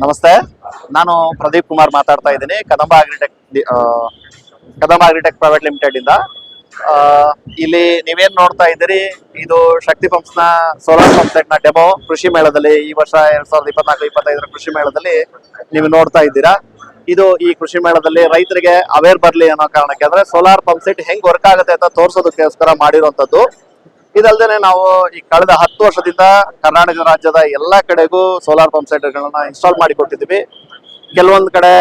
ನಮಸ್ತೆ. ನಾನು ಪ್ರದೀಪ್ ಕುಮಾರ್ ಮಾತಾಡ್ತಾ ಇದ್ದೀನಿ. Kadamba Agritech Kadamba Agritech private limited ಇಂದ. ಇಲ್ಲಿ ನೀವೇನ್ ನೋಡ್ತಾ ಇದ್ದೀರಿ? ಇದು ಶಕ್ತಿ ಪಂಪ್ಸ್ನ ಸೋಲಾರ್ ಪಂಪ್ ಸೆಟ್ನ ಡೆಮೋ ಕೃಷಿ ಮೇಳದಲ್ಲಿ ಈ ವರ್ಷ ಎರಡ್ ಸಾವಿರದ ಇಪ್ಪತ್ನಾಲ್ಕು, ಇಪ್ಪತ್ತೈದರ ಕೃಷಿ ಮೇಳದಲ್ಲಿ ನೀವು ನೋಡ್ತಾ ಇದ್ದೀರಾ. ಇದು ಈ ಕೃಷಿ ಮೇಳದಲ್ಲಿ ರೈತರಿಗೆ ಅವೇರ್ ಬರ್ಲಿ ಅನ್ನೋ ಕಾರಣಕ್ಕೆ. ಅಂದ್ರೆ ಸೋಲಾರ್ ಪಂಪ್ ಸೆಟ್ ಹೆಂಗ್ ವರ್ಕ್ ಆಗುತ್ತೆ ಅಂತ ತೋರಿಸೋದಕ್ಕೋಸ್ಕರ ಮಾಡಿರುವಂತದ್ದು ಇದಲ್ದೇನೆ ನಾವು ಈ ಕಳೆದ ಹತ್ತು ವರ್ಷದಿಂದ ಕರ್ನಾಟಕ ರಾಜ್ಯದ ಎಲ್ಲಾ ಕಡೆಗೂ ಸೋಲಾರ್ ಪಂಪ್ ಸೆಟ್ ಗಳನ್ನ ಇನ್ಸ್ಟಾಲ್ ಮಾಡಿ ಕೊಟ್ಟಿದ್ದೀವಿ. ಕೆಲವೊಂದ್ ಕಡೆ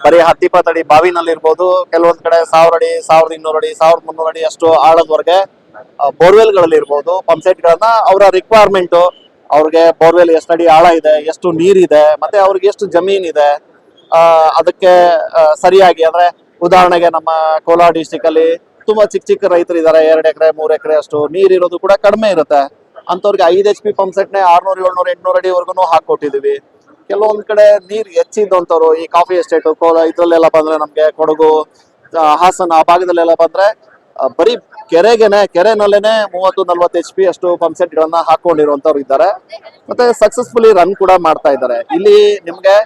ಬರೀ ಹತ್ತಿಪ್ಪತ್ತು ಅಡಿ ಬಾವಿನಲ್ಲಿ ಇರ್ಬೋದು, ಕೆಲವೊಂದ್ ಕಡೆ ಸಾವಿರ ಅಡಿ, ಸಾವಿರದ ಇನ್ನೂರು ಅಡಿ, ಸಾವಿರದ ಮುನ್ನೂರು ಅಡಿ ಅಷ್ಟು ಆಳದವರೆಗೆ ಬೋರ್ವೆಲ್ಗಳಲ್ಲಿ ಇರ್ಬೋದು. ಪಂಪ್ ಸೆಟ್ ಗಳನ್ನ ಅವರ ರಿಕ್ವೈರ್ಮೆಂಟ್ ಅವ್ರಿಗೆ ಬೋರ್ವೆಲ್ ಎಷ್ಟು ಅಡಿ ಆಳ ಇದೆ, ಎಷ್ಟು ನೀರಿದೆ ಮತ್ತೆ ಅವ್ರಿಗೆ ಎಷ್ಟು ಜಮೀನ್ ಇದೆ ಅದಕ್ಕೆ ಸರಿಯಾಗಿ ಅಂದ್ರೆ ಉದಾಹರಣೆಗೆ ನಮ್ಮ ಕೋಲಾರ ಡಿಸ್ಟಿಕ್ ಅಲ್ಲಿ ತುಂಬಾ ಚಿಕ್ಕ ಚಿಕ್ಕ ರೈತರು ಇದಾರೆ ಎರಡು ಎಕರೆ, ಮೂರ್ ಎಕರೆ ಅಷ್ಟು ನೀರ್ ಇರೋದು ಕೂಡ ಕಡಿಮೆ ಇರುತ್ತೆ. ಅಂತವ್ರಿಗೆ ಐದ್ ಎಚ್ ಪಿ ಪಂಪ್ ಸೆಟ್ ನೇ ಆರ್ನೂರ್, ಏಳ್ನೂರ್, ಎಂಟ್ನೂರ್ ಅಡಿವರೆಗೂ ಹಾಕೊಟ್ಟಿದೀವಿ ಕೆಲವೊಂದ್ ಕಡೆ ನೀರ್ ಹೆಚ್ಚಿದ್ದಂತವ್ರು ಈ ಕಾಫಿ ಎಸ್ಟೇಟ್ ಕೋಲ ಇದ್ರಲ್ಲೆಲ್ಲ ಬಂದ್ರೆ ನಮ್ಗೆ ಕೊಡಗು ಹಾಸನ ಆ ಭಾಗದಲ್ಲೆಲ್ಲ ಬಂದ್ರೆ ಬರೀ ಕೆರೆಗೆನೆ, ಕೆರೆನಲ್ಲೇನೆ ಮೂವತ್ತು, ನಲ್ವತ್ತು ಎಚ್ ಪಿ ಅಷ್ಟು ಪಂಪ್ ಸೆಟ್ ಗಳನ್ನ ಹಾಕೊಂಡಿರುವಂತವ್ರು ಇದ್ದಾರೆ. ಮತ್ತೆ ಸಕ್ಸಸ್ಫುಲಿ ರನ್ ಕೂಡ ಮಾಡ್ತಾ ಇದ್ದಾರೆ. ಇಲ್ಲಿ ನಿಮ್ಗೆ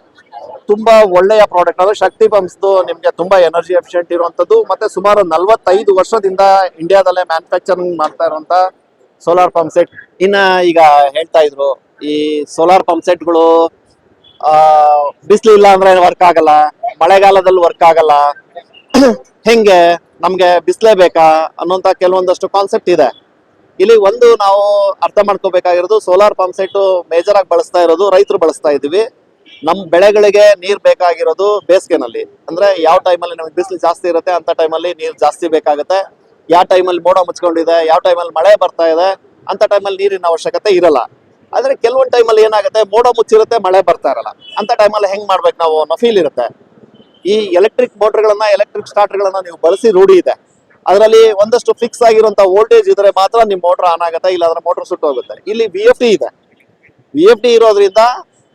ತುಂಬಾ ಒಳ್ಳೆಯ ಪ್ರಾಡಕ್ಟ್ ಅದು ಶಕ್ತಿ ಪಂಪ್ಸ್ ನಿಮ್ಗೆ ತುಂಬಾ ಎನರ್ಜಿ ಎಫಿಷಿಯಂಟ್ ಇರುವಂತದ್ದು. ಮತ್ತೆ ಸುಮಾರು ನಲವತ್ತೈದು ವರ್ಷದಿಂದ ಇಂಡಿಯಾದಲ್ಲೇ ಮ್ಯಾನುಫ್ಯಾಕ್ಚರಿಂಗ್ ಮಾಡ್ತಾ ಇರುವಂತ ಸೋಲಾರ್ ಪಂಪ್ ಸೆಟ್ ಇನ್ನ ಈಗ ಹೇಳ್ತಾ ಇದ್ರು, ಈ ಸೋಲಾರ್ ಪಂಪ್ ಸೆಟ್ಗಳು ಬಿಸಿಲು ಇಲ್ಲ ಅಂದ್ರೆ ವರ್ಕ್ ಆಗಲ್ಲ, ಮಳೆಗಾಲದಲ್ಲಿ ವರ್ಕ್ ಆಗಲ್ಲ. ಹೆಂಗೆ ನಮ್ಗೆ ಬಿಸಿಲೇ ಬೇಕಾ ಅನ್ನೋಂತ ಕೆಲವೊಂದಷ್ಟು ಕಾನ್ಸೆಪ್ಟ್ ಇದೆ. ಇಲ್ಲಿ ಒಂದು ನಾವು ಅರ್ಥ ಮಾಡ್ಕೋಬೇಕಾಗಿರೋದು ಸೋಲಾರ್ ಪಂಪ್ ಸೆಟ್ ಮೇಜರ್ ಆಗಿ ಬಳಸ್ತಾ ಇರೋದು ರೈತರು ಬಳಸ್ತಾ ಇದೀವಿ ನಮ್ ಬೆಳೆಗಳಿಗೆ ನೀರ್ ಬೇಕಾಗಿರೋದು ಬೇಸಿಗೆನಲ್ಲಿ. ಅಂದ್ರೆ ಯಾವ ಟೈಮಲ್ಲಿ ನಮಗೆ ಬಿಸಿಲು ಜಾಸ್ತಿ ಇರುತ್ತೆ ಅಂತ ಟೈಮಲ್ಲಿ ನೀರ್ ಜಾಸ್ತಿ ಬೇಕಾಗುತ್ತೆ. ಯಾವ ಟೈಮಲ್ಲಿ ಮೋಡ ಮುಚ್ಕೊಂಡಿದೆ, ಯಾವ ಟೈಮಲ್ಲಿ ಮಳೆ ಬರ್ತಾ ಇದೆ, ಅಂತ ಟೈಮಲ್ಲಿ ನೀರಿನ ಅವಶ್ಯಕತೆ ಇರಲ್ಲ. ಆದ್ರೆ ಕೆಲವೊಂದು ಟೈಮಲ್ಲಿ ಏನಾಗುತ್ತೆ, ಮೋಡ ಮುಚ್ಚಿರುತ್ತೆ, ಮಳೆ ಬರ್ತಾ ಇರಲ್ಲ. ಅಂತ ಟೈಮಲ್ಲಿ ಹೆಂಗ್ ಮಾಡ್ಬೇಕು ನಾವು ಅನ್ನೋ ಫೀಲ್ ಇರುತ್ತೆ. ಈ ಎಲೆಕ್ಟ್ರಿಕ್ ಮೋಟರ್ಗಳನ್ನ ಎಲೆಕ್ಟ್ರಿಕ್ ಸ್ಟಾರ್ಟರ್ಗಳನ್ನ ನೀವು ಬಳಸಿ ರೂಢಿ ಇದೆ. ಅದರಲ್ಲಿ ಒಂದಷ್ಟು ಫಿಕ್ಸ್ ಆಗಿರುವಂತ ವೋಲ್ಟೇಜ್ ಇದ್ರೆ ಮಾತ್ರ ನಿಮ್ ಮೋಟರ್ ಆನ್ ಆಗುತ್ತೆ ಇಲ್ಲ ಮೋಟರ್ ಸುಟ್ಟು ಹೋಗುತ್ತೆ. ಇಲ್ಲಿ ವಿ ಇದೆ. ವಿ ಇರೋದ್ರಿಂದ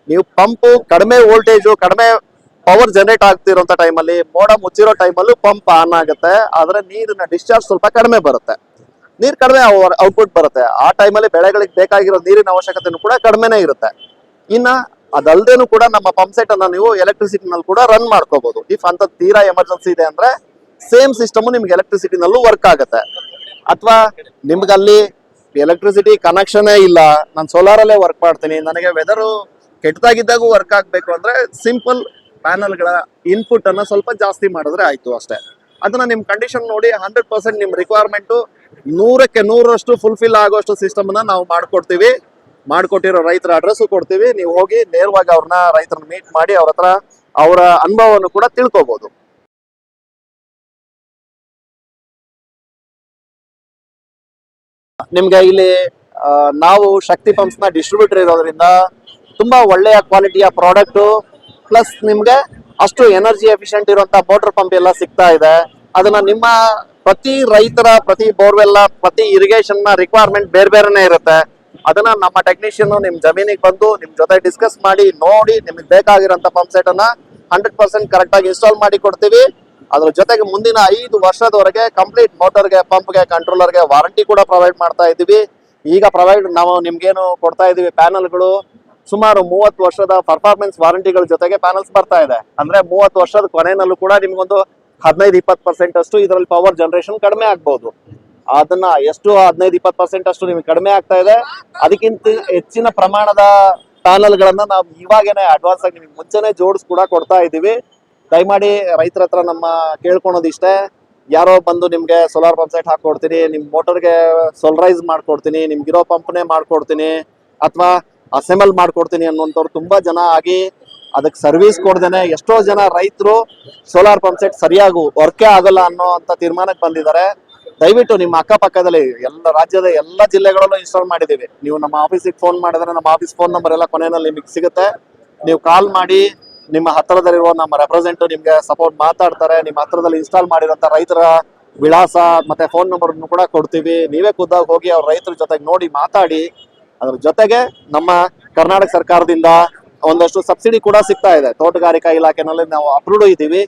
ನೀವು ಪಂಪ್ ಕಡಿಮೆ ವೋಲ್ಟೇಜ್ ಕಡಿಮೆ ಪವರ್ ಜನರೇಟ್ ಆಗ್ತಿರೋಂಥ ಟೈಮಲ್ಲಿ ಮೋಡ ಮುಚ್ಚಿರೋ ಟೈಮಲ್ಲೂ ಪಂಪ್ ಆನ್ ಆಗುತ್ತೆ. ಆದರೆ ನೀರಿನ ಡಿಸ್ಚಾರ್ಜ್ ಸ್ವಲ್ಪ ಕಡಿಮೆ ಬರುತ್ತೆ. ನೀರು ಕಡಿಮೆ ಔಟ್ಪುಟ್ ಬರುತ್ತೆ. ಆ ಟೈಮಲ್ಲಿ ಬೆಳೆಗಳಿಗೆ ಬೇಕಾಗಿರೋ ನೀರಿನ ಅವಶ್ಯಕತೆನೂ ಕೂಡ ಕಡಿಮೆನೇ ಇರುತ್ತೆ. ಇನ್ನ ಅದಲ್ದೇನು ಕೂಡ ನಮ್ಮ ಪಂಪ್ ಸೆಟ್ ಅನ್ನ ನೀವು ಎಲೆಕ್ಟ್ರಿಸಿಟಿನಲ್ಲಿ ಕೂಡ ರನ್ ಮಾಡ್ಕೋಬಹುದು ಇಫ್ ಅಂತ ತೀರಾ ಎಮರ್ಜೆನ್ಸಿ ಇದೆ ಅಂದ್ರೆ ಸೇಮ್ ಸಿಸ್ಟಮ್ ನಿಮ್ಗೆ ಎಲೆಕ್ಟ್ರಿಸಿಟಿನಲ್ಲೂ ವರ್ಕ್ ಆಗುತ್ತೆ. ಅಥವಾ ನಿಮ್ಗೆ ಅಲ್ಲಿ ಎಲೆಕ್ಟ್ರಿಸಿಟಿ ಕನೆಕ್ಷನೇ ಇಲ್ಲ. ನಾನು ಸೋಲಾರಲ್ಲೇ ವರ್ಕ್ ಮಾಡ್ತೀನಿ. ನನಗೆ ವೆದರು ಕೆಟ್ಟದಾಗಿದ್ದಾಗೂ ವರ್ಕ್ ಆಗ್ಬೇಕು ಅಂದ್ರೆ ಸಿಂಪಲ್ ಪ್ಯಾನಲ್ಗಳ ಇನ್ಪುಟ್ ಅನ್ನ ಸ್ವಲ್ಪ ಜಾಸ್ತಿ ಮಾಡಿದ್ರೆ ಆಯ್ತು ಅಷ್ಟೇ. ಅದನ್ನ ನಿಮ್ಮ ಕಂಡೀಷನ್ ನೋಡಿ ಹಂಡ್ರೆಡ್ ಪರ್ಸೆಂಟ್ ನಿಮ್ ರಿಕ್ವೈರ್ಮೆಂಟ್ ನೂರಕ್ಕೆ ನೂರಷ್ಟು ಫುಲ್ಫಿಲ್ ಆಗೋಷ್ಟು ಸಿಸ್ಟಮ್ ಅನ್ನ ನಾವು ಮಾಡ್ಕೊಡ್ತೀವಿ. ಮಾಡ್ಕೊಟ್ಟಿರೋ ರೈತರ ಅಡ್ರೆಸ್ ಕೊಡ್ತೀವಿ. ನೀವು ಹೋಗಿ ನೇರವಾಗಿ ಅವ್ರನ್ನ ರೈತರನ್ನ ಮೀಟ್ ಮಾಡಿ ಅವ್ರ ಹತ್ರ ಅವರ ಅನುಭವವನ್ನು ಕೂಡ ತಿಳ್ಕೊಬಹುದು ನಿಮ್ಗೆ ಇಲ್ಲಿ ನಾವು ಶಕ್ತಿ ಪಂಪ್ಸ್ನ ಡಿಸ್ಟ್ರಿಬ್ಯೂಟರ್ ಇರೋದ್ರಿಂದ ತುಂಬಾ ಒಳ್ಳೆಯ ಕ್ವಾಲಿಟಿಯ ಪ್ರಾಡಕ್ಟ್ ಪ್ಲಸ್ ನಿಮ್ಗೆ ಅಷ್ಟು ಎನರ್ಜಿ ಎಫಿಷಿಯಂಟ್ ಇರುವಂತ ಮೋಟರ್ ಪಂಪ್ ಎಲ್ಲ ಸಿಗ್ತಾ ಇದೆ. ಅದನ್ನ ನಿಮ್ಮ ಪ್ರತಿ ರೈತರ, ಪ್ರತಿ ಬೋರ್ವೆಲ್ ಪ್ರತಿ ಇರಿಗೇಷನ್ನ ರಿಕ್ವೈರ್ಮೆಂಟ್ ಬೇರೆ ಬೇರೆನೆ ಇರುತ್ತೆ. ಅದನ್ನ ನಮ್ಮ ಟೆಕ್ನಿಷಿಯನ್ ನಿಮ್ ಜಮೀನಿಗೆ ಬಂದು ನಿಮ್ ಜೊತೆ ಡಿಸ್ಕಸ್ ಮಾಡಿ, ನೋಡಿ ನಿಮ್ಗೆ ಬೇಕಾಗಿರೋಂತ ಪಂಪ್ ಸೆಟ್ ಅನ್ನ ಹಂಡ್ರೆಡ್ ಪರ್ಸೆಂಟ್ ಕರೆಕ್ಟ್ ಆಗಿ ಇನ್ಸ್ಟಾಲ್ ಮಾಡಿ ಕೊಡ್ತೀವಿ. ಅದ್ರ ಜೊತೆಗೆ ಮುಂದಿನ ಐದು ವರ್ಷದವರೆಗೆ ಕಂಪ್ಲೀಟ್ ಮೋಟರ್ಗೆ ಪಂಪ್ಗೆ ಕಂಟ್ರೋಲರ್ಗೆ ವಾರಂಟಿ ಕೂಡ ಪ್ರೊವೈಡ್ ಮಾಡ್ತಾ ಇದ್ದೀವಿ. ಈಗ ಪ್ರೊವೈಡ್ ನಾವು ನಿಮ್ಗೇನು ಕೊಡ್ತಾ ಇದೀವಿ ಪ್ಯಾನಲ್ಗಳು ಸುಮಾರು ಮೂವತ್ತು ವರ್ಷದ ಪರ್ಫಾರ್ಮೆನ್ಸ್ ವಾರಂಟಿಗಳ ಜೊತೆಗೆ ಪ್ಯಾನಲ್ಸ್ ಬರ್ತಾ ಇದೆ. ಅಂದ್ರೆ ಮೂವತ್ತು ವರ್ಷದ ಕೊನೆಯಲ್ಲೂ ಕೂಡ ನಿಮ್ಗೊಂದು ಹದಿನೈದು, ಇಪ್ಪತ್ತು ಪರ್ಸೆಂಟ್ ಅಷ್ಟು ಇದರಲ್ಲಿ ಪವರ್ ಜನರೇಷನ್ ಕಡಿಮೆ ಆಗ್ಬಹುದು ಅದನ್ನ ಎಷ್ಟು ಹದಿನೈದು, ಇಪ್ಪತ್ತು ಪರ್ಸೆಂಟ್ ಅಷ್ಟು ನಿಮ್ಗೆ ಕಡಿಮೆ ಆಗ್ತಾ ಇದೆ. ಅದಕ್ಕಿಂತ ಹೆಚ್ಚಿನ ಪ್ರಮಾಣದ ಪ್ಯಾನಲ್ ಗಳನ್ನ ನಾವು ಇವಾಗೇನೆ ಅಡ್ವಾನ್ಸ್ ಆಗಿ ನಿಮ್ಗೆ ಮುಂಚೆನೆ ಜೋಡಿಸ್ ಕೂಡ ಕೊಡ್ತಾ ಇದೀವಿ ದಯಮಾಡಿ ರೈತರ ಹತ್ರ ನಮ್ಮ ಕೇಳ್ಕೊಳೋದಿಷ್ಟೇ. ಯಾರೋ ಬಂದು ನಿಮ್ಗೆ ಸೋಲಾರ್ ಪಂಪ್ ಸೆಟ್ ಹಾಕೊಡ್ತೀನಿ, ನಿಮ್ ಮೋಟರ್ಗೆ ಸೋಲರೈಸ್ ಮಾಡ್ಕೊಡ್ತೀನಿ, ನಿಮ್ಗಿರೋ ಪಂಪ್ನೇ ಮಾಡ್ಕೊಡ್ತೀನಿ, ಅಥವಾ ಅಸೆಂಬಲ್ ಮಾಡ್ಕೊಡ್ತೀನಿ ಅನ್ನುವಂಥವ್ರು ತುಂಬಾ ಜನ ಆಗಿ ಅದಕ್ಕೆ ಸರ್ವಿಸ್ ಕೊಡ್ದೇನೆ ಎಷ್ಟೋ ಜನ ರೈತರು ಸೋಲಾರ್ ಪಂಪ್ ಸೆಟ್ ಸರಿಯಾಗಿ ವರ್ಕೇ ಆಗಲ್ಲ ಅನ್ನೋ ಅಂತ ತೀರ್ಮಾನಕ್ಕೆ ಬಂದಿದ್ದಾರೆ. ದಯವಿಟ್ಟು ನಿಮ್ಮ ಅಕ್ಕಪಕ್ಕದಲ್ಲಿ ಎಲ್ಲ ರಾಜ್ಯದ ಎಲ್ಲ ಜಿಲ್ಲೆಗಳಲ್ಲೂ ಇನ್ಸ್ಟಾಲ್ ಮಾಡಿದ್ದೀವಿ. ನೀವು ನಮ್ಮ ಆಫೀಸಿಗೆ ಫೋನ್ ಮಾಡಿದ್ರೆ ನಮ್ಮ ಆಫೀಸ್ ಫೋನ್ ನಂಬರ್ ಎಲ್ಲ ಕೊನೆಯಲ್ಲಿ ನಿಮಗೆ ಸಿಗುತ್ತೆ. ನೀವು ಕಾಲ್ ಮಾಡಿ, ನಿಮ್ಮ ಹತ್ತಿರದಲ್ಲಿರುವ ನಮ್ಮ ರೆಪ್ರೆಸೆಂಟ್ ನಿಮಗೆ ಸಪೋರ್ಟ್ ಮಾತಾಡ್ತಾರೆ. ನಿಮ್ಮ ಹತ್ರದಲ್ಲಿ ಇನ್ಸ್ಟಾಲ್ ಮಾಡಿರೋಂಥ ರೈತರ ವಿಳಾಸ ಮತ್ತೆ ಫೋನ್ ನಂಬರ್ ಕೂಡ ಕೊಡ್ತೀವಿ. ನೀವೇ ಖುದ್ದಾಗಿ ಹೋಗಿ ಅವ್ರ ರೈತರ ಜೊತೆಗೆ ನೋಡಿ ಮಾತಾಡಿ ಅದ್ರ ಜೊತೆಗೆ ನಮ್ಮ ಕರ್ನಾಟಕ ಸರ್ಕಾರದಿಂದ ಒಂದಷ್ಟು ಸಬ್ಸಿಡಿ ಕೂಡ ಸಿಗ್ತಾ ಇದೆ. ತೋಟಗಾರಿಕಾ ಇಲಾಖೆನಲ್ಲಿ ನಾವು ಅಪ್ರೂವ್ಡ್ ಇದ್ದೀವಿ.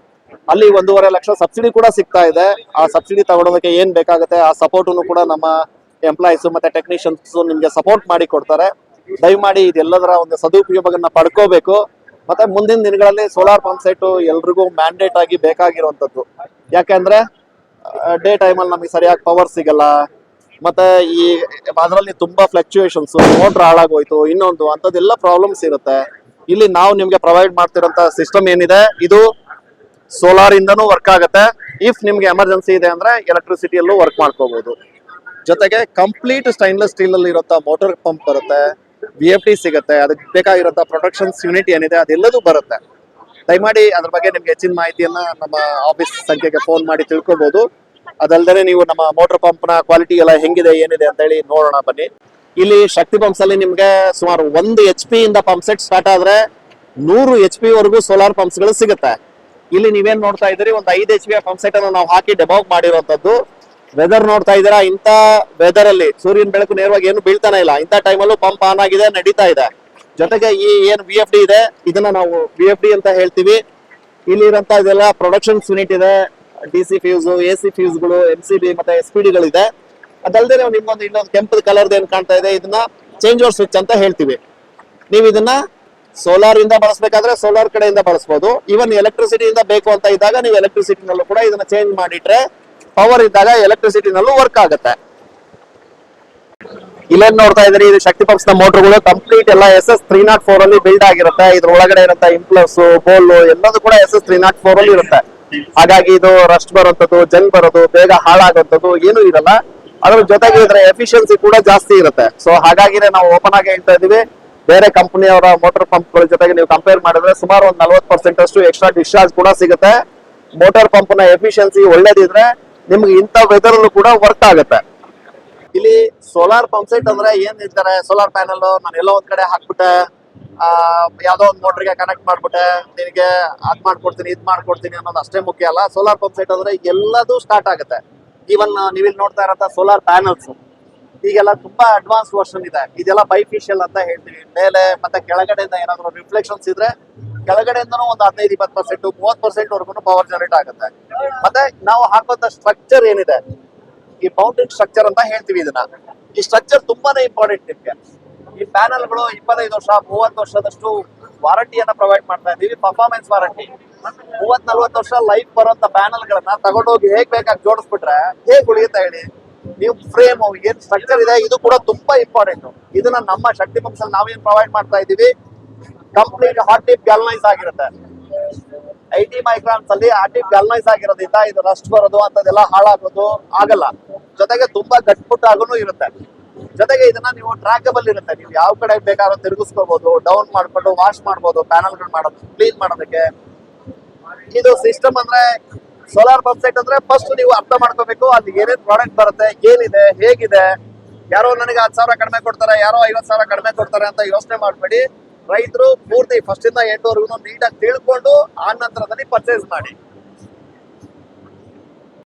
ಅಲ್ಲಿ ಒಂದೂವರೆ ಲಕ್ಷ ಸಬ್ಸಿಡಿ ಕೂಡ ಸಿಗ್ತಾ ಇದೆ. ಆ ಸಬ್ಸಿಡಿ ತಗೊಳೋದಕ್ಕೆ ಏನ್ ಬೇಕಾಗುತ್ತೆ ಆ ಸಪೋರ್ಟನ್ನು ಕೂಡ ನಮ್ಮ ಎಂಪ್ಲಾಯೀಸ್ ಮತ್ತೆ ಟೆಕ್ನಿಷಿಯನ್ಸ್ ನಿಮ್ಗೆ ಸಪೋರ್ಟ್ ಮಾಡಿ ಕೊಡ್ತಾರೆ. ದಯಮಾಡಿ ಇದೆಲ್ಲದರ ಒಂದು ಸದುಪಯೋಗವನ್ನ ಪಡ್ಕೋಬೇಕು. ಮತ್ತೆ ಮುಂದಿನ ದಿನಗಳಲ್ಲಿ ಸೋಲಾರ್ ಪಂಪ್ ಸೆಟ್ ಎಲ್ರಿಗೂ ಮ್ಯಾಂಡೇಟ್ ಆಗಿ ಬೇಕಾಗಿರುವಂತದ್ದು ಯಾಕೆಂದ್ರೆ ಡೇ ಟೈಮಲ್ಲಿ ನಮಗೆ ಸರಿಯಾಗಿ ಪವರ್ ಸಿಗಲ್ಲ. ಮತ್ತೆ ಈ ಅದರಲ್ಲಿ ತುಂಬಾ ಫ್ಲಕ್ಚುಯೇಷನ್ಸ್ ಮೋಟ್ರ್ ಹಾಳಾಗೋಯ್ತು, ಇನ್ನೊಂದು ಅಂತದೆಲ್ಲ ಪ್ರಾಬ್ಲಮ್ಸ್ ಇರುತ್ತೆ. ಇಲ್ಲಿ ನಾವು ನಿಮ್ಗೆ ಪ್ರೊವೈಡ್ ಮಾಡ್ತಿರೋಂಥ ಸಿಸ್ಟಮ್ ಏನಿದೆ? ಇದು ಸೋಲಾರ್ ಇಂದನೂ ವರ್ಕ್ ಆಗುತ್ತೆ. ಇಫ್ ನಿಮ್ಗೆ ಎಮರ್ಜೆನ್ಸಿ ಇದೆ ಅಂದ್ರೆ ಎಲೆಕ್ಟ್ರಿಸಿಟಿಯಲ್ಲೂ ವರ್ಕ್ ಮಾಡ್ಕೋಬಹುದು ಜೊತೆಗೆ ಕಂಪ್ಲೀಟ್ ಸ್ಟೈನ್ಲೆಸ್ ಸ್ಟೀಲ್ ಅಲ್ಲಿ ಇರುತ್ತ ಮೋಟರ್ ಪಂಪ್ ಬರುತ್ತೆ. ಬಿ ಎಫ್ ಟಿ ಸಿಗುತ್ತೆ. ಅದಕ್ಕೆ ಬೇಕಾಗಿರೋ ಪ್ರೊಟೆಕ್ಷನ್ಸ್ ಯೂನಿಟ್ ಏನಿದೆ, ಅದೆಲ್ಲದೂ ಬರುತ್ತೆ. ದಯಮಾಡಿ ಅದ್ರ ಬಗ್ಗೆ ನಿಮ್ಗೆ ಹೆಚ್ಚಿನ ಮಾಹಿತಿಯನ್ನ ನಮ್ಮ ಆಫೀಸ್ ಸಂಖ್ಯೆಗೆ ಫೋನ್ ಮಾಡಿ ತಿಳ್ಕೊಬಹುದು ಅದಲ್ಲದೆ ನೀವು ನಮ್ಮ ಮೋಟರ್ ಪಂಪ್ನ ಕ್ವಾಲಿಟಿ ಎಲ್ಲ ಹೆಂಗಿದೆ, ಏನಿದೆ ಅಂತ ಹೇಳಿ ನೋಡೋಣ ಬನ್ನಿ. ಇಲ್ಲಿ ಶಕ್ತಿ ಪಂಪ್ಸ್ ಅಲ್ಲಿ ನಿಮ್ಗೆ ಸುಮಾರು ಒಂದು ಎಚ್ ಪಿ ಇಂದ ಪಂಪ್ ಸೆಟ್ ಸ್ಟಾರ್ಟ್ ಆದ್ರೆ ನೂರು ಎಚ್ ಪಿ ವರೆಗೂ ಸೋಲಾರ್ ಪಂಪ್ಸ್ಗಳು ಸಿಗುತ್ತೆ. ಇಲ್ಲಿ ನೀವೇನ್ ನೋಡ್ತಾ ಇದ್ದೀರಿ, ಒಂದು ಐದು ಎಚ್ ಪಿ ಪಂಪ್ ಸೆಟ್ ಅನ್ನು ನಾವು ಹಾಕಿ ಡೆಮಾಗ್ ಮಾಡಿರುವಂತದ್ದು ವೆದರ್ ನೋಡ್ತಾ ಇದ್ದೀರಾ, ಇಂಥ ವೆದರ್ ಅಲ್ಲಿ ಸೂರ್ಯನ ಬೆಳಕು ನೇರವಾಗಿ ಏನು ಬೀಳ್ತಾನೆ ಇಲ್ಲ. ಇಂಥ ಟೈಮಲ್ಲೂ ಪಂಪ್ ಆನ್ ಆಗಿದೆ, ನಡೀತಾ ಇದೆ. ಜೊತೆಗೆ ಈ ಏನು ಬಿ ಎಫ್ ಡಿ ಇದೆ, ಇದನ್ನ ನಾವು ಬಿ ಎಫ್ ಡಿ ಅಂತ ಹೇಳ್ತೀವಿ. ಇಲ್ಲಿ ಇರೋಂತ ಇದೆಲ್ಲ ಪ್ರೊಡಕ್ಷನ್ಸ್ ಯೂನಿಟ್ ಇದೆ. D C fuse A C ಫ್ಯೂಸ್ಗಳು M C B ಮತ್ತೆ ಎಸ್ ಪಿ ಡಿಗಳಿದೆ ಅದಲ್ಲದೆ ನಾವು ನಿಮ್ಗೊಂದು ಇನ್ನೊಂದು ಕೆಂಪು ಕಲರ್ದು ಏನು ಕಾಣ್ತಾ ಇದೆ, ಇದನ್ನ ಚೇಂಜ್ ಓವರ್ ಸ್ವಿಚ್ ಅಂತ ಹೇಳ್ತೀವಿ. ನೀವು ಇದನ್ನ ಸೋಲಾರ್ ಇಂದ ಬಳಸಬೇಕಾದ್ರೆ ಸೋಲಾರ್ ಕಡೆಯಿಂದ ಬಳಸಬಹುದು ಇವನ್ ಎಲೆಕ್ಟ್ರಿಸಿಟಿ ಇಂದ ಬೇಕು ಅಂತ ಇದ್ದಾಗ ನೀವು ಎಲೆಕ್ಟ್ರಿಸಿಟಿನಲ್ಲೂ ಕೂಡ ಇದನ್ನ ಚೇಂಜ್ ಮಾಡಿಟ್ರೆ ಪವರ್ ಇದ್ದಾಗ ಎಲೆಕ್ಟ್ರಿಸಿಟಿನಲ್ಲೂ ವರ್ಕ್ ಆಗುತ್ತೆ. ಇಲ್ಲೇನ್ ನೋಡ್ತಾ ಇದ್ರಿ ಇದು ಶಕ್ತಿ ಪಂಪ್ಸ್ನ ಮೋಟರ್ಗಳು ಕಂಪ್ಲೀಟ್ ಎಲ್ಲ S S three naught four ಅಲ್ಲಿ ಬಿಲ್ಡ್ ಆಗಿರುತ್ತೆ. ಇದ್ರ ಒಳಗಡೆ ಇರುತ್ತೆ ಇಂಪ್ಲಸ್ ಬೋಲ್ ಎಲ್ಲದೂ ಕೂಡ S S three naught four ಅಲ್ಲಿ ಇರುತ್ತೆ. ಹಾಗಾಗಿ ಇದು ರಸ್ಟ್ ಬರುವಂತದ್ದು ಜಂಗ್ ಬರೋದು, ಬೇಗ ಹಾಳಾಗುವಂತದ್ದು ಏನೂ ಇರಲ್ಲ. ಅದ್ರ ಜೊತೆಗೆ ಇದ್ರ ಎಫಿಷಿಯನ್ಸಿ ಕೂಡ ಜಾಸ್ತಿ ಇರುತ್ತೆ. ಸೊ ಹಾಗಾಗಿನೇ ನಾವು ಓಪನ್ ಆಗಿ ಹೇಳ್ತಾ ಇದೀವಿ ಬೇರೆ ಕಂಪನಿಯವರ ಪಂಪ್ಗಳ ಜೊತೆಗೆ ನೀವು ಕಂಪೇರ್ ಮಾಡಿದ್ರೆ ಸುಮಾರು ಒಂದು ನಲ್ವತ್ತು ಪರ್ಸೆಂಟ್ ಅಷ್ಟು ಎಕ್ಸ್ಟ್ರಾ ಡಿಸ್ಚಾರ್ಜ್ ಕೂಡ ಸಿಗುತ್ತೆ. ಮೋಟರ್ ಪಂಪ್ನ ಎಫಿಷಿಯನ್ಸಿ ಒಳ್ಳೇದಿದ್ರೆ ನಿಮ್ಗೆ ಇಂಥ ವೆದರ್ ಕೂಡ ವರ್ಕ್ ಆಗುತ್ತೆ. ಇಲ್ಲಿ ಸೋಲಾರ್ ಪಂಪ್ ಸೆಟ್ ಅಂದ್ರೆ ಏನ್ ಇರ್ತಾರೆ ಸೋಲಾರ್ ಪ್ಯಾನಲ್ ನಾನು ಎಲ್ಲೋ ಒಂದ್ ಕಡೆ ಹಾಕ್ಬಿಟ್ಟೆ. ಯಾವ್ದೋ ಒಂದು ಮೋಟರ್ಗೆ ಕನೆಕ್ಟ್ ಮಾಡ್ಬಿಟ್ಟೆ, ನಿನಗೆ ಅದ್ ಮಾಡ್ಕೊಡ್ತೀನಿ, ಇದ್ ಮಾಡ್ಕೊಡ್ತೀನಿ ಅನ್ನೋದು ಅಷ್ಟೇ ಮುಖ್ಯ ಅಲ್ಲ. ಸೋಲಾರ್ ಪಂಪ್ ಸೆಟ್ ಅಂದ್ರೆ ಎಲ್ಲದೂ ಸ್ಟಾರ್ಟ್ ಆಗುತ್ತೆ. ಈವನ್ ನೀವಿಲ್ಲಿ ನೋಡ್ತಾ ಇರೋಂಥ ಸೋಲಾರ್ ಪ್ಯಾನಲ್ಸ್ ಈಗೆಲ್ಲ ತುಂಬಾ ಅಡ್ವಾನ್ಸ್ ವರ್ಷನ್ ಇದೆ. ಇದೆಲ್ಲ ಬೈಫಿಷಿಯಲ್ ಅಂತ ಹೇಳ್ತೀವಿ. ಮೇಲೆ ಮತ್ತೆ ಕೆಳಗಡೆಯಿಂದ ಏನಾದ್ರು ರಿಫ್ಲೆಕ್ಷನ್ಸ್ ಇದ್ರೆ, ಕೆಳಗಡೆಯಿಂದನೂ ಒಂದು ಹದಿನೈದು, ಇಪ್ಪತ್ತು ಪರ್ಸೆಂಟ್ ಮೂವತ್ ಪರ್ಸೆಂಟ್ ವರ್ಗು ಪವರ್ ಜನರೇಟ್ ಆಗುತ್ತೆ. ಮತ್ತೆ ನಾವು ಹಾಕುವಂತ ಸ್ಟ್ರಕ್ಚರ್ ಏನಿದೆ? ಈ ಬೌಂಡಿಂಗ್ ಸ್ಟ್ರಕ್ಚರ್ ಅಂತ ಹೇಳ್ತೀವಿ ಇದನ್ನ. ಈ ಸ್ಟ್ರಕ್ಚರ್ ತುಂಬಾನೇ ಇಂಪಾರ್ಟೆಂಟ್ ನಿಮ್ಗೆ. ಈ ಪ್ಯಾನಲ್ಗಳು ಇಪ್ಪತ್ತೈದು ವರ್ಷ, ಮೂವತ್ತು ವರ್ಷದಷ್ಟು ವಾರಂಟಿಯನ್ನ ಪ್ರೊವೈಡ್ ಮಾಡ್ತಾ ಇದೀವಿ ಪರ್ಫಾರ್ಮೆನ್ಸ್ ವಾರಂಟಿ ಮೂವತ್ ನಲ್ವತ್ತು ವರ್ಷ ಲೈಫ್ ಬರುವಂತ ಪ್ಯಾನಲ್ ಗಳನ್ನ ತಗೊಂಡೋಗಿ ಹೇಗ್ ಬೇಕಾಗಿ ಜೋಡಿಸ್ಬಿಟ್ರೆ ಹೇಗ್ ಉಳಿಯುತ್ತಾ ಹೇಳಿ. ನೀವು ಫ್ರೇಮ್ ಏನ್ ಸ್ಟ್ರಕ್ಚರ್ ಇದೆ, ಇದು ಕೂಡ ತುಂಬಾ ಇಂಪಾರ್ಟೆಂಟ್ ಇದನ್ನ ನಮ್ಮ ಶಕ್ತಿ ಪಂಪ್ಸ್ ಅಲ್ಲಿ ನಾವೇನ್ ಪ್ರೊವೈಡ್ ಮಾಡ್ತಾ ಇದೀವಿ ಕಂಪ್ಲೀಟ್ ಹಾಟ್ ಟಿಪ್ ಗ್ಯಾಲ್ನೈಸ್ ಆಗಿರುತ್ತೆ. ಐಟಿ ಮೈಕ್ರಾನ್ಸ್ ಅಲ್ಲಿ ಆಟಿ ಗ್ಯಾಲ್ನೈಸ್ ಆಗಿರೋದ್ರಿಂದ ಇದು ರಸ್ಟ್ ಬರೋದು ಅಂತದೆಲ್ಲ ಹಾಳಾಗೋದು ಆಗಲ್ಲ. ಜೊತೆಗೆ ತುಂಬಾ ಗಟ್ಮುಟ್ಟಾಗೂ ಇರುತ್ತೆ. ಜೊತೆಗೆ ಇದನ್ನ ನೀವು ಟ್ರ್ಯಾಕಬಲ್ ಇರುತ್ತೆ. ನೀವು ಯಾವ ಕಡೆ ಬೇಕಾದ್ರೂ ತಿರುಗಿಸ್ಕೋಬಹುದು ಡೌನ್ ಮಾಡ್ಕೊಂಡು ವಾಶ್ ಮಾಡ್ಬೋದು ಪ್ಯಾನಲ್ಗಳು ಮಾಡೋದು ಕ್ಲೀನ್ ಮಾಡೋದಕ್ಕೆ. ಇದು ಸಿಸ್ಟಮ್ ಅಂದ್ರೆ ಸೋಲಾರ್ ಪಂಪ್ ಸೆಟ್ ಅಂದ್ರೆ ಫಸ್ಟ್ ನೀವು ಅರ್ಥ ಮಾಡ್ಕೋಬೇಕು ಅಲ್ಲಿ ಏನೇನ್ ಪ್ರಾಡಕ್ಟ್ ಬರುತ್ತೆ, ಏನಿದೆ, ಹೇಗಿದೆ. ಯಾರೋ ನನಗೆ ಹತ್ತು ಸಾವಿರ ಕಡಿಮೆ ಕೊಡ್ತಾರೆ, ಯಾರೋ ಐವತ್ತು ಸಾವಿರ ಕಡಿಮೆ ಕೊಡ್ತಾರೆ ಅಂತ ಯೋಚನೆ ಮಾಡಬೇಡಿ. ರೈತರು ಪೂರ್ತಿ ಫಸ್ಟ್ ಇಂದ ಎಂಟುವರೆಗೂ ನೀಟಾಗಿ ತಿಳ್ಕೊಂಡು ಆ ನಂತರದಲ್ಲಿ ಪರ್ಚೇಸ್ ಮಾಡಿ.